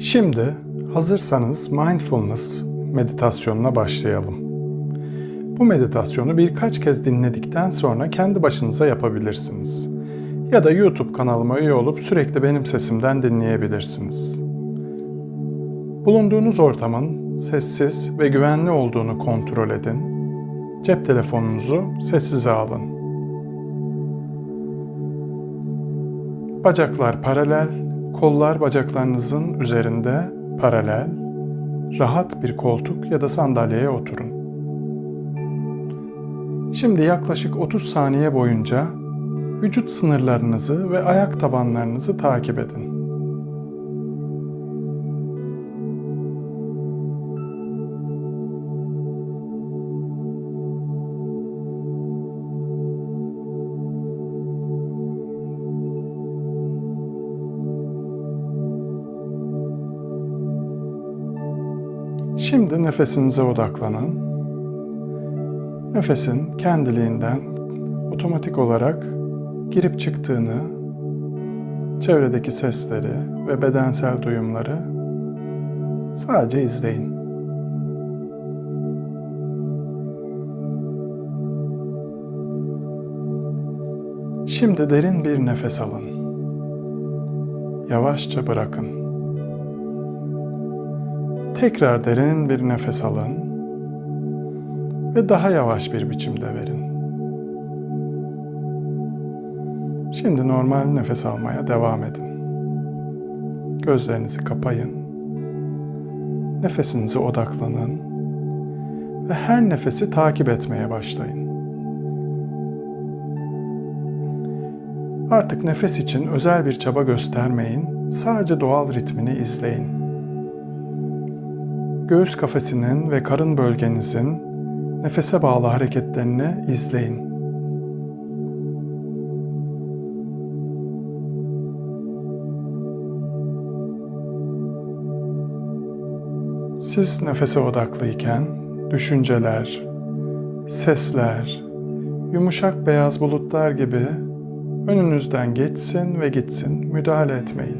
Şimdi hazırsanız mindfulness meditasyonuna başlayalım. Bu meditasyonu birkaç kez dinledikten sonra kendi başınıza yapabilirsiniz. Ya da YouTube kanalıma üye olup sürekli benim sesimden dinleyebilirsiniz. Bulunduğunuz ortamın sessiz ve güvenli olduğunu kontrol edin. Cep telefonunuzu sessize alın. Bacaklar paralel, kollar bacaklarınızın üzerinde paralel, rahat bir koltuk ya da sandalyeye oturun. Şimdi yaklaşık 30 saniye boyunca vücut sınırlarınızı ve ayak tabanlarınızı takip edin. Şimdi nefesinize odaklanın. Nefesin kendiliğinden otomatik olarak girip çıktığını, çevredeki sesleri ve bedensel duyumları sadece izleyin. Şimdi derin bir nefes alın. Yavaşça bırakın. Tekrar derin bir nefes alın ve daha yavaş bir biçimde verin. Şimdi normal nefes almaya devam edin. Gözlerinizi kapayın. Nefesinize odaklanın ve her nefesi takip etmeye başlayın. Artık nefes için özel bir çaba göstermeyin. Sadece doğal ritmini izleyin. Göğüs kafesinin ve karın bölgenizin nefese bağlı hareketlerini izleyin. Siz nefese odaklıyken düşünceler, sesler, yumuşak beyaz bulutlar gibi önünüzden geçsin ve gitsin, müdahale etmeyin.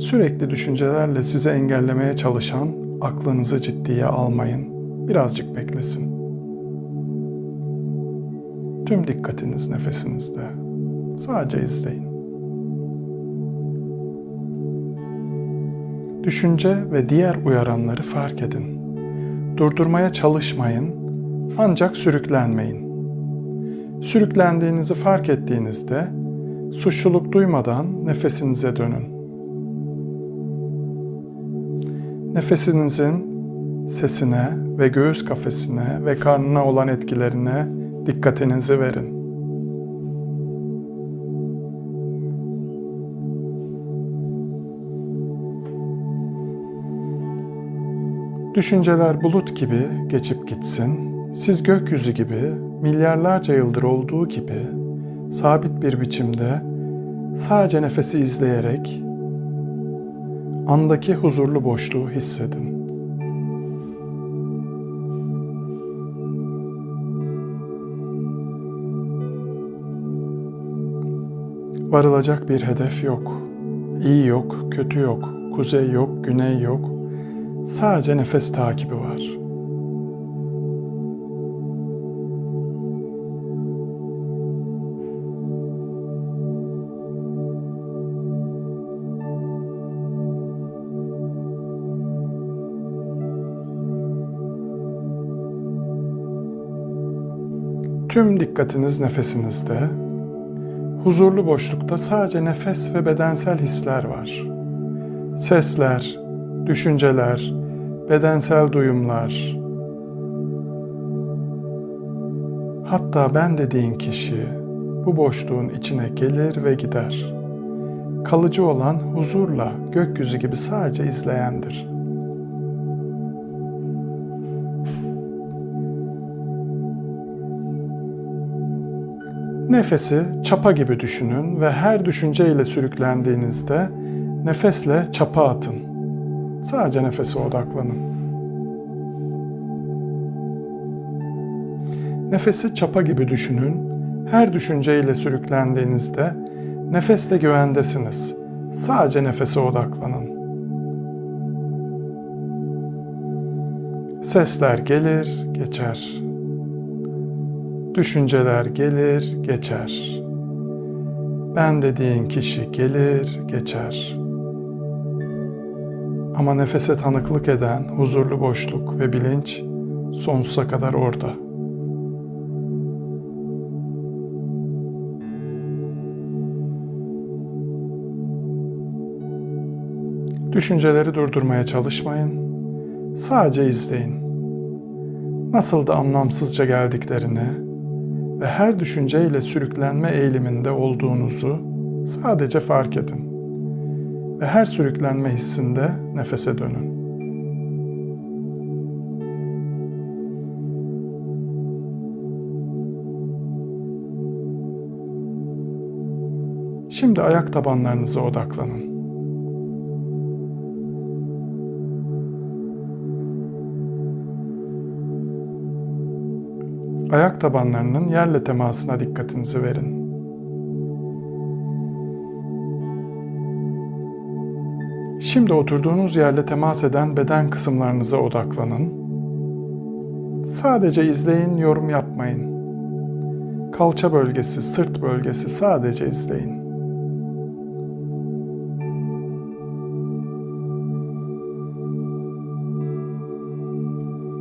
Sürekli düşüncelerle sizi engellemeye çalışan aklınızı ciddiye almayın. Birazcık beklesin. Tüm dikkatiniz nefesinizde. Sadece izleyin. Düşünce ve diğer uyaranları fark edin. Durdurmaya çalışmayın, ancak sürüklenmeyin. Sürüklendiğinizi fark ettiğinizde suçluluk duymadan nefesinize dönün. Nefesinizin sesine ve göğüs kafesine ve karnına olan etkilerine dikkatinizi verin. Düşünceler bulut gibi geçip gitsin. Siz gökyüzü gibi milyarlarca yıldır olduğu gibi sabit bir biçimde sadece nefesi izleyerek andaki huzurlu boşluğu hissedin. Varılacak bir hedef yok. İyi yok, kötü yok, kuzey yok, güney yok. Sadece nefes takibi var. Tüm dikkatiniz nefesinizde. Huzurlu boşlukta sadece nefes ve bedensel hisler var. Sesler, düşünceler, bedensel duyumlar. Hatta ben dediğin kişi bu boşluğun içine gelir ve gider. Kalıcı olan huzurla gökyüzü gibi sadece izleyendir.'' Nefesi çapa gibi düşünün ve her düşünceyle sürüklendiğinizde nefesle çapa atın. Sadece nefese odaklanın. Nefesi çapa gibi düşünün. Her düşünceyle sürüklendiğinizde Nefesle güvendesiniz. Sadece nefese odaklanın. Sesler gelir, geçer. Düşünceler gelir, geçer. Ben dediğin kişi gelir, geçer. Ama nefese tanıklık eden huzurlu boşluk ve bilinç sonsuza kadar orada. Düşünceleri durdurmaya çalışmayın. Sadece izleyin. Nasıl da anlamsızca geldiklerini ve her düşünceyle sürüklenme eğiliminde olduğunuzu sadece fark edin. Ve her sürüklenme hissinde nefese dönün. Şimdi ayak tabanlarınıza odaklanın. Ayak tabanlarının yerle temasına dikkatinizi verin. Şimdi oturduğunuz yerle temas eden beden kısımlarınıza odaklanın. Sadece izleyin, yorum yapmayın. Kalça bölgesi, sırt bölgesi sadece izleyin.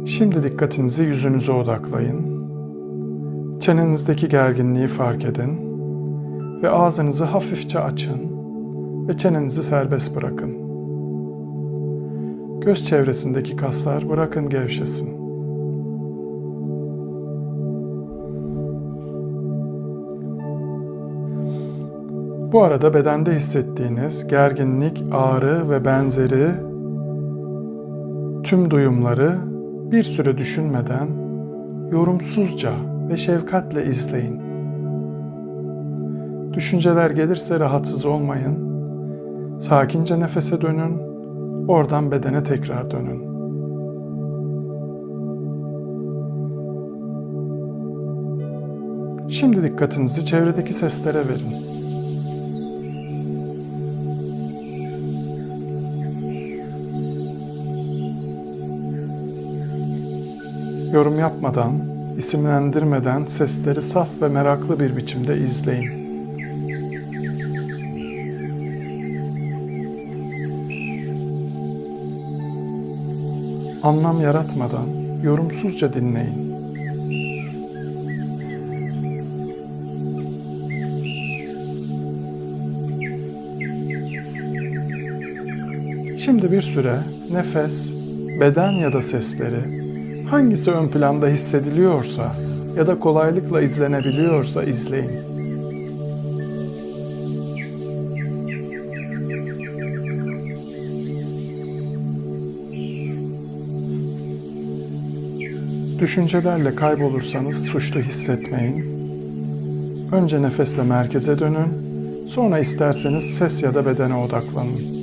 Şimdi dikkatinizi yüzünüze odaklayın. Çenenizdeki gerginliği fark edin ve ağzınızı hafifçe açın ve çenenizi serbest bırakın. Göz çevresindeki kaslar bırakın gevşesin. Bu arada bedende hissettiğiniz gerginlik, ağrı ve benzeri tüm duyumları bir süre düşünmeden yorumsuzca ve şefkatle izleyin. Düşünceler gelirse rahatsız olmayın. Sakince nefese dönün. Oradan bedene tekrar dönün. Şimdi dikkatinizi çevredeki seslere verin. Yorum yapmadan, isimlendirmeden sesleri saf ve meraklı bir biçimde izleyin. Anlam yaratmadan yorumsuzca dinleyin. Şimdi bir süre nefes, beden ya da sesleri hangisi ön planda hissediliyorsa ya da kolaylıkla izlenebiliyorsa izleyin. Düşüncelerle kaybolursanız suçlu hissetmeyin. Önce nefesle merkeze dönün, sonra isterseniz ses ya da bedene odaklanın.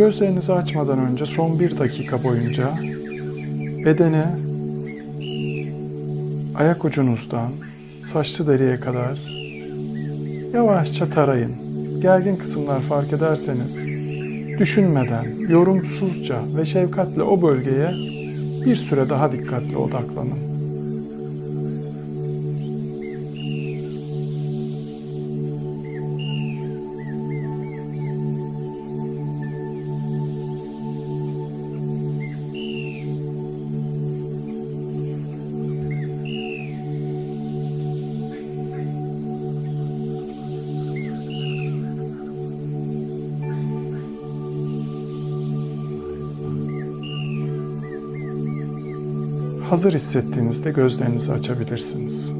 Gözlerinizi açmadan önce son bir dakika boyunca bedeni ayak ucunuzdan saçlı deriye kadar yavaşça tarayın. Gergin kısımlar fark ederseniz düşünmeden, yorumsuzca ve şefkatle o bölgeye bir süre daha dikkatli odaklanın. Hazır hissettiğinizde gözlerinizi açabilirsiniz.